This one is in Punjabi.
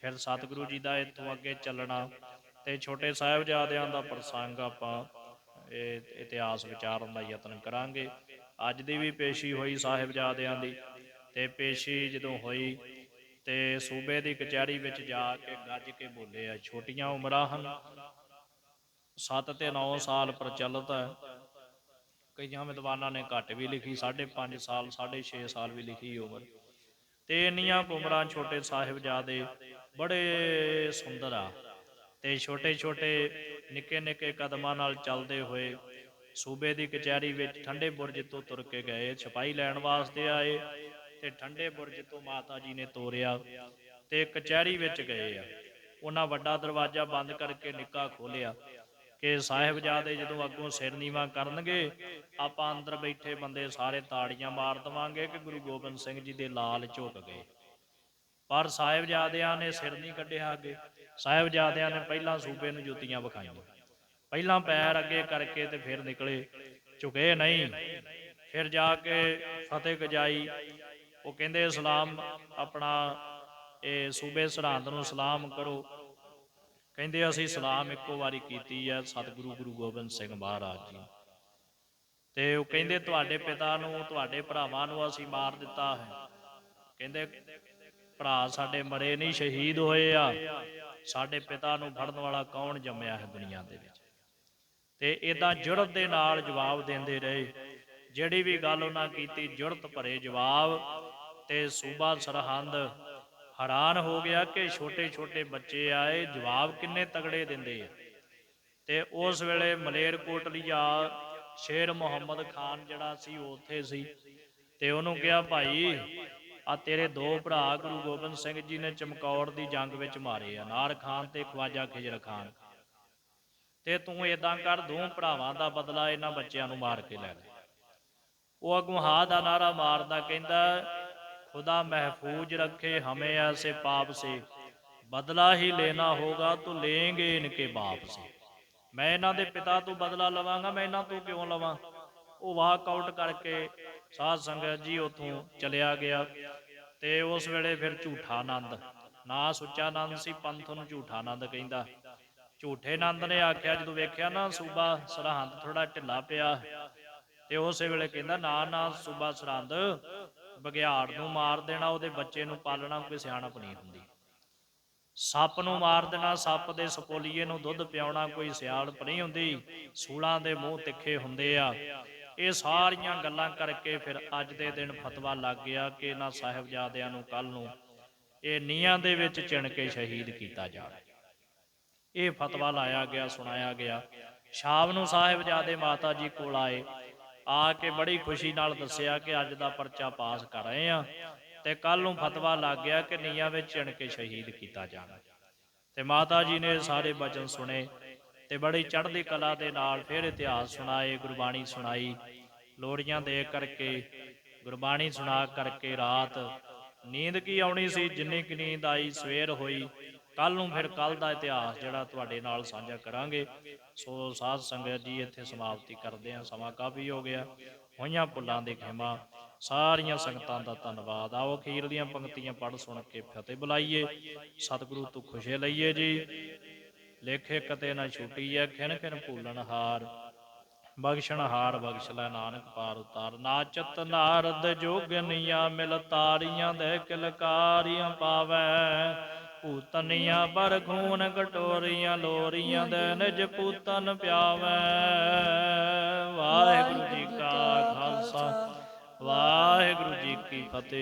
ਫਿਰ ਸਤਿਗੁਰੂ ਜੀ ਦਾ ਇੱਥੋਂ ਅੱਗੇ ਚੱਲਣਾ ਤੇ ਛੋਟੇ ਸਾਹਿਬਜ਼ਾਦਿਆਂ ਦਾ ਪ੍ਰਸੰਗ ਆਪਾਂ ਇਹ ਇਤਿਹਾਸ ਵਿਚਾਰਨ ਦਾ ਯਤਨ ਕਰਾਂਗੇ। ਅੱਜ ਦੀ ਵੀ ਪੇਸ਼ੀ ਹੋਈ ਸਾਹਿਬਜ਼ਾਦਿਆਂ ਦੀ ਤੇ ਪੇਸ਼ੀ ਜਦੋਂ ਹੋਈ ਤੇ ਸੂਬੇ ਦੀ ਕਚਹਿਰੀ ਵਿੱਚ ਜਾ ਕੇ ਗੱਜ ਕੇ ਬੋਲੇ ਆ, ਛੋਟੀਆਂ ਉਮਰਾਂ ਹਨ 7 ਤੇ 9 ਸਾਲ ਪ੍ਰਚਲਿਤ ਹੈ। ਕਈਆਂ ਵਿਦਵਾਨਾਂ ਨੇ ਘੱਟ ਵੀ ਲਿਖੀ 5.5 ਸਾਲ 6.5 ਸਾਲ ਵੀ ਲਿਖੀ ਉਮਰ। ਤੇ ਇੰਨੀਆਂ ਉਮਰਾਂ ਛੋਟੇ ਸਾਹਿਬਜ਼ਾਦੇ ਬੜੇ ਸੁੰਦਰ ਆ ਤੇ ਛੋਟੇ ਛੋਟੇ ਨਿੱਕੇ ਨਿੱਕੇ ਕਦਮਾਂ ਨਾਲ ਚੱਲਦੇ ਹੋਏ ਸੂਬੇ ਦੀ ਕਚਹਿਰੀ ਵਿੱਚ ਠੰਡੇ ਬੁਰਜ ਤੋਂ ਤੁਰ ਕੇ ਗਏ, ਛਪਾਈ ਲੈਣ ਵਾਸਤੇ ਆਏ ਤੇ ਠੰਡੇ ਬੁਰਜ ਤੋਂ ਮਾਤਾ ਜੀ ਨੇ ਤੋਰਿਆ ਤੇ ਕਚਹਿਰੀ ਵਿੱਚ ਗਏ ਆ। ਉਹਨਾਂ ਵੱਡਾ ਦਰਵਾਜ਼ਾ ਬੰਦ ਕਰਕੇ ਨਿੱਕਾ ਖੋਲਿਆ ਕਿ ਸਾਹਿਬਜ਼ਾਦੇ ਜਦੋਂ ਅੱਗੋਂ ਸਿਰ ਨੀਵਾ ਕਰਨਗੇ, ਆਪਾਂ ਅੰਦਰ ਬੈਠੇ ਬੰਦੇ ਸਾਰੇ ਤਾੜੀਆਂ ਮਾਰ ਦਵਾਂਗੇ ਕਿ ਗੁਰੂ ਗੋਬਿੰਦ ਸਿੰਘ ਜੀ ਦੇ ਲਾਲ ਝੁਕ ਗਏ। ਪਰ ਸਾਹਿਬਜ਼ਾਦਿਆਂ ਨੇ ਸਿਰ ਨਹੀਂ ਕੱਢਿਆ ਅੱਗੇ। ਸਾਹਿਬਜ਼ਾਦਿਆਂ ਨੇ ਪਹਿਲਾਂ ਸੂਬੇ ਨੂੰ ਜੁੱਤੀਆਂ ਵਿਖਾਈਆਂ। ਪਹਿਲਾਂ ਪੈਰ ਅੱਗੇ ਕਰਕੇ ਤੇ ਫਿਰ ਨਿਕਲੇ। ਝੁਕੇ ਨਹੀਂ। ਫਿਰ ਜਾ ਕੇ ਫਤਿਹ ਗਜਾਈ ਉਹ ਕਹਿੰਦੇ, ਸਲਾਮ ਆਪਣਾ, ਇਹ ਸੂਬੇ ਸਰਹੰਦ ਨੂੰ ਸਲਾਮ ਕਰੋ। ਕਹਿੰਦੇ, ਅਸੀਂ ਸਲਾਮ ਇੱਕੋ ਵਾਰੀ ਕੀਤੀ ਹੈ ਸਤਿਗੁਰੂ ਗੁਰੂ ਗੋਬਿੰਦ ਸਿੰਘ ਮਹਾਰਾਜ ਜੀ। ਤੇ ਉਹ ਕਹਿੰਦੇ, ਤੁਹਾਡੇ ਪਿਤਾ ਨੂੰ, ਤੁਹਾਡੇ ਭਰਾਵਾਂ ਨੂੰ ਅਸੀਂ ਮਾਰ ਦਿੱਤਾ ਹੈ। ਕਹਿੰਦੇ ਭਰਾ ਸਾਡੇ ਮਰੇ ਨਹੀਂ, ਸ਼ਹੀਦ ਹੋਏ ਆ। ਸਾਡੇ ਪਿਤਾ ਨੂੰ ਫੜਨ ਵਾਲਾ ਕੌਣ ਜੰਮਿਆ ਹੈ ਦੁਨੀਆ ਦੇ ਵਿੱਚ? ਤੇ ਇਦਾਂ ਜੁਰਤ ਦੇ ਨਾਲ ਜਵਾਬ ਦਿੰਦੇ ਰਹੇ। ਜਿਹੜੀ ਵੀ ਗੱਲ ਉਹਨਾਂ ਕੀਤੀ ਜੁਰਤ ਭਰੇ ਜਵਾਬ। ਤੇ ਸੂਬਾ ਸਰਹੰਦ ਹੈਰਾਨ ਹੋ ਗਿਆ ਕਿ ਛੋਟੇ ਛੋਟੇ ਬੱਚੇ ਆਏ, ਜਵਾਬ ਕਿੰਨੇ ਤਗੜੇ ਦਿੰਦੇ ਆ। ਤੇ ਉਸ ਵੇਲੇ ਮਲੇਰਕੋਟਲੀਆ ਸ਼ੇਰ ਮੁਹੰਮਦ ਖਾਨ ਜਿਹੜਾ ਸੀ ਉੱਥੇ ਸੀ। ਤੇ ਉਹਨੂੰ ਕਿਹਾ, ਭਾਈ ਆ ਤੇਰੇ ਦੋ ਭਰਾ ਗੁਰੂ ਗੋਬਿੰਦ ਸਿੰਘ ਜੀ ਨੇ ਚਮਕੌਰ ਦੀ ਜੰਗ ਵਿੱਚ ਮਾਰੇ ਆ ਨਾਰ ਖਾਨ ਤੇ ਖਵਾਜਾ ਖਿਜਰ ਖਾਨ। ਤੇ ਤੂੰ ਏਦਾਂ ਕਰ ਦੋ ਭਰਾਵਾਂ ਦਾ ਬਦਲਾ ਇਹਨਾਂ ਬੱਚਿਆਂ ਨੂੰ ਮਾਰ ਕੇ ਲੈ ਲੈ। ਉਹ ਅਗੋਂ ਹਾ ਦਾ ਨਾਰਾ ਮਾਰਦਾ ਕਹਿੰਦਾ ਖੁਦਾ ਮਹਿਫੂਜ਼ ਰੱਖੇ ਹਮੇ ਐਸੇ ਪਾਪ ਸੇ। ਬਦਲਾ ਹੀ ਲੈਣਾ ਹੋਗਾ ਤੂੰ ਲੇਂਗੇ ਇਨਕੇ ਬਾਪ ਸੇ। ਮੈਂ ਇਹਨਾਂ ਦੇ ਪਿਤਾ ਤੋਂ ਬਦਲਾ ਲਵਾਂਗਾ ਮੈਂ ਇਹਨਾਂ ਤੋਂ ਕਿਉਂ ਲਵਾਂ? ਉਹ ਵਾਕ ਆਊਟ ਕਰਕੇ ਸਾਧ ਸੰਗਤ ਜੀ ਉਥੋਂ ਚਲਿਆ ਗਿਆ ਤੇ ਉਸ ਵੇਲੇ ਫਿਰ ਝੂਠਾ ਆਨੰਦ। ਨਾ ਸੁੱਚਾ ਆਨੰਦ ਸੀ, ਪੰਥ ਨੂੰ ਝੂਠਾ ਆਨੰਦ ਕਹਿੰਦਾ। ਝੂਠੇ ਆਨੰਦ ਨੇ ਆਖਿਆ, ਜਦੋਂ ਵੇਖਿਆ ਨਾ ਸੂਬਾ ਸਰਹੰਦ ਥੋੜਾ ਢਿੱਲਾ ਪਿਆ, ਤੇ ਉਸੇ ਵੇਲੇ ਕਹਿੰਦਾ, ਨਾ ਨਾ, ਸੂਬਾ ਸਰਹੰਦ ਬਗਿਆੜ ਨੂੰ ਮਾਰ ਦੇਣਾ, ਉਹਦੇ ਬੱਚੇ ਨੂੰ ਪਾਲਣਾ ਕੋਈ ਸਿਆਣਪ ਨਹੀਂ ਹੁੰਦੀ। ਸੱਪ ਨੂੰ ਮਾਰ ਦੇਣਾ, ਸੱਪ ਦੇ ਸਪੋਲੀਏ ਨੂੰ ਦੁੱਧ ਪਿਆਉਣਾ ਕੋਈ ਸਿਆਣਪ ਨਹੀਂ ਹੁੰਦੀ। ਸੂਲਾਂ ਦੇ ਮੂੰਹ ਤਿੱਖੇ ਹੁੰਦੇ ਆ। ਇਹ ਸਾਰੀਆਂ ਗੱਲਾਂ ਕਰਕੇ ਫਿਰ ਅੱਜ ਦੇ ਦਿਨ ਫਤਵਾ ਲੱਗ ਗਿਆ ਕਿ ਇਹਨਾਂ ਸਾਹਿਬਜ਼ਾਦਿਆਂ ਨੂੰ ਕੱਲ ਨੂੰ ਇਹ ਨੀਹਾਂ ਦੇ ਵਿੱਚ ਚਿਣ ਕੇ ਸ਼ਹੀਦ ਕੀਤਾ ਜਾਵੇ। ਇਹ ਫਤਵਾ ਲਾਇਆ ਗਿਆ, ਸੁਣਾਇਆ ਗਿਆ। ਸ਼ਾਮ ਨੂੰ ਸਾਹਿਬਜ਼ਾਦੇ ਮਾਤਾ ਜੀ ਕੋਲ ਆਏ, ਆ ਕੇ ਬੜੀ ਖੁਸ਼ੀ ਨਾਲ ਦੱਸਿਆ ਕਿ ਅੱਜ ਦਾ ਪਰਚਾ ਪਾਸ ਕਰ ਰਹੇ ਆ ਤੇ ਕੱਲ ਨੂੰ ਫਤਵਾ ਲੱਗ ਗਿਆ ਕਿ ਨੀਹਾਂ ਵਿੱਚ ਚਿਣ ਕੇ ਸ਼ਹੀਦ ਕੀਤਾ ਜਾਣਾ ਤੇ ਮਾਤਾ ਜੀ ਨੇ ਸਾਰੇ ਬਚਨ ਸੁਣੇ ਤੇ ਬੜੀ ਚੜ੍ਹਦੀ ਕਲਾ ਦੇ ਨਾਲ ਫਿਰ ਇਤਿਹਾਸ ਸੁਣਾਏ, ਗੁਰਬਾਣੀ ਸੁਣਾਈ। ਲੋਰੀਆਂ ਦੇ ਕਰਕੇ, ਗੁਰਬਾਣੀ ਸੁਣਾ ਕਰਕੇ ਰਾਤ ਨੀਂਦ ਕੀ ਆਉਣੀ ਸੀ? ਜਿੰਨੀ ਕਿ ਨੀਂਦ ਆਈ, ਸਵੇਰ ਹੋਈ। ਕੱਲ ਨੂੰ ਫਿਰ ਕੱਲ ਦਾ ਇਤਿਹਾਸ ਜਿਹੜਾ ਤੁਹਾਡੇ ਨਾਲ ਸਾਂਝਾ ਕਰਾਂਗੇ। ਸੋ ਸਾਧ ਸੰਗਤ ਜੀ, ਇੱਥੇ ਸਮਾਪਤੀ ਕਰਦੇ ਹਾਂ। ਸਮਾਂ ਕਾਫੀ ਹੋ ਗਿਆ। ਹੋਈਆਂ ਪੁੱਲਾਂ ਦੇ ਖੇਮਾ। ਸਾਰੀਆਂ ਸੰਗਤਾਂ ਦਾ ਧੰਨਵਾਦ। ਆਓ ਅਖੀਰ ਦੀਆਂ ਪੰਕਤੀਆਂ ਪੜ੍ਹ ਸੁਣ ਕੇ ਫਤਿਹ ਬੁਲਾਈਏ। ਸਤਿਗੁਰੂ ਤੋਂ ਖੁਸ਼ੇ ਲਈਏ ਜੀ। ਲੇਖੇ ਕਤੇ ਨਾ ਛੁੱਟੀ ਐ ਖਿਨ ਖਿਨ ਭੂਲਣ ਹਾਰ। ਬਖਸ਼ਣ ਹਾਰ, ਬਖਸ਼ ਲੈ ਨਾਨਕ ਪਾਰ ਉਤਾਰ। ਨਾਚਤ ਨਾਰਦ ਜੋਗਨੀਆਂ ਮਿਲ ਤਾਰੀਆਂ ਦੇ ਕਿਲਕਾਰੀਆਂ ਪਾਵੈ। ਪੂਤਨੀਆਂ ਬਰ ਖੂਨ ਕਟੋਰੀਆਂ, ਲੋਰੀਆਂ ਦੇ ਨਿਜ ਪੂਤਨ ਪਿਆਵੈ। ਵਾਹਿਗੁਰੂ ਜੀ ਕਾ ਖਾਲਸਾ, ਵਾਹਿਗੁਰੂ ਜੀ ਕੀ ਫਤਿਹ।